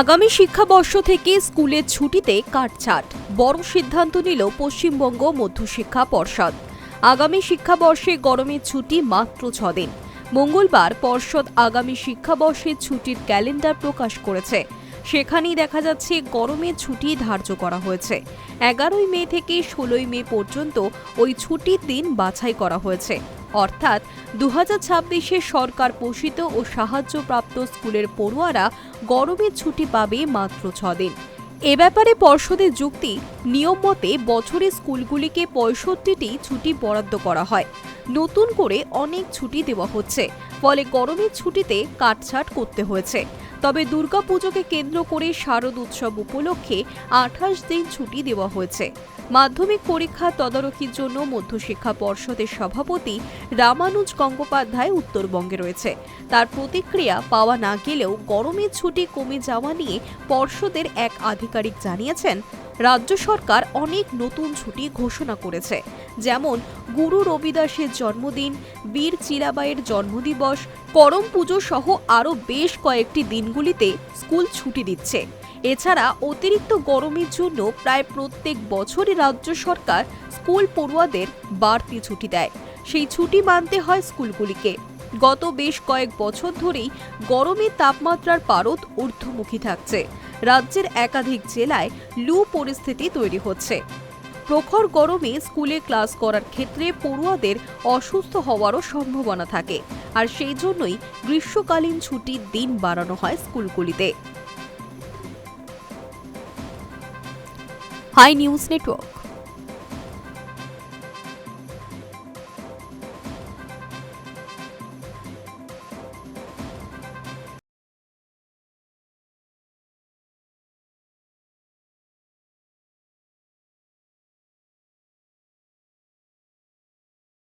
আগামী শিক্ষাবর্ষ থেকে স্কুলের ছুটিতে কাটছাট। বড় সিদ্ধান্ত নিল পশ্চিমবঙ্গ মধ্যশিক্ষা পর্ষদ। আগামী শিক্ষাবর্ষে গরমের ছুটি মাত্র ছদিন। মঙ্গলবার পর্ষদ আগামী শিক্ষাবর্ষের ছুটির ক্যালেন্ডার প্রকাশ করেছে। সেখানেই দেখা যাচ্ছে গরমের ছুটি ধার্য করা হয়েছে। এগারোই মে থেকে ষোলোই মে পর্যন্ত ওই ছুটির দিন বাছাই করা হয়েছে। অর্থাৎ দু ছাব্বিশে সরকার পোষিত ও সাহায্যপ্রাপ্ত স্কুলের পড়ুয়ারা গরমের ছুটি পাবে মাত্র ছদিন। এ ব্যাপারে পর্ষদের যুক্তি, নিয়ম মতে বছরে স্কুলগুলিকে পঁয়ষট্টিটি ছুটি বরাদ্দ করা হয়। নতুন করে অনেক ছুটি দেওয়া হচ্ছে, ফলে গরমের ছুটিতে কাটছাট করতে হয়েছে। তবে দুর্গাপুজোকে কেন্দ্র করে শারদ উৎসব উপলক্ষে আঠাশ দিন ছুটি দেওয়া হয়েছে। মাধ্যমিক পরীক্ষা তদারকির জন্য মধ্যশিক্ষা পর্ষদের সভাপতি রামানুজ গঙ্গোপাধ্যায় উত্তরবঙ্গে রয়েছে। তার প্রতিক্রিয়া পাওয়া না গেলেও গরমের ছুটি কমে যাওয়া নিয়ে পর্ষদের এক আধিকারিক জানিয়েছেন রাজ্য সরকার অনেক নতুন ছুটি ঘোষণা করেছে। যেমন, গুরু রবিদাসের জন্মদিন, বীর চিরাবাইয়ের জন্মদিবস করম পুজো সহ আরও বেশ কয়েকটি দিনগুলিতে স্কুল ছুটি দিচ্ছে। এছাড়া, অতিরিক্ত গরমের জন্য প্রায় প্রত্যেক বছরই রাজ্য সরকার স্কুল পড়ুয়াদের বাড়তি ছুটি দেয়। সেই ছুটি মানতে হয় স্কুলগুলিকে। গত বেশ কয়েক বছর ধরেই গরমের তাপমাত্রার পারদ ঊর্ধ্বমুখী থাকছে। রাজ্যের একাধিক জেলায় লু পরিস্থিতি তৈরি হচ্ছে। প্রখর গরমে স্কুলে ক্লাস করার ক্ষেত্রে পড়ুয়াদের অসুস্থ হওয়ারও সম্ভাবনা থাকে। আর সেই জন্যই গ্রীষ্মকালীন ছুটির দিন বাড়ানো হয় স্কুলগুলিতে। High news network.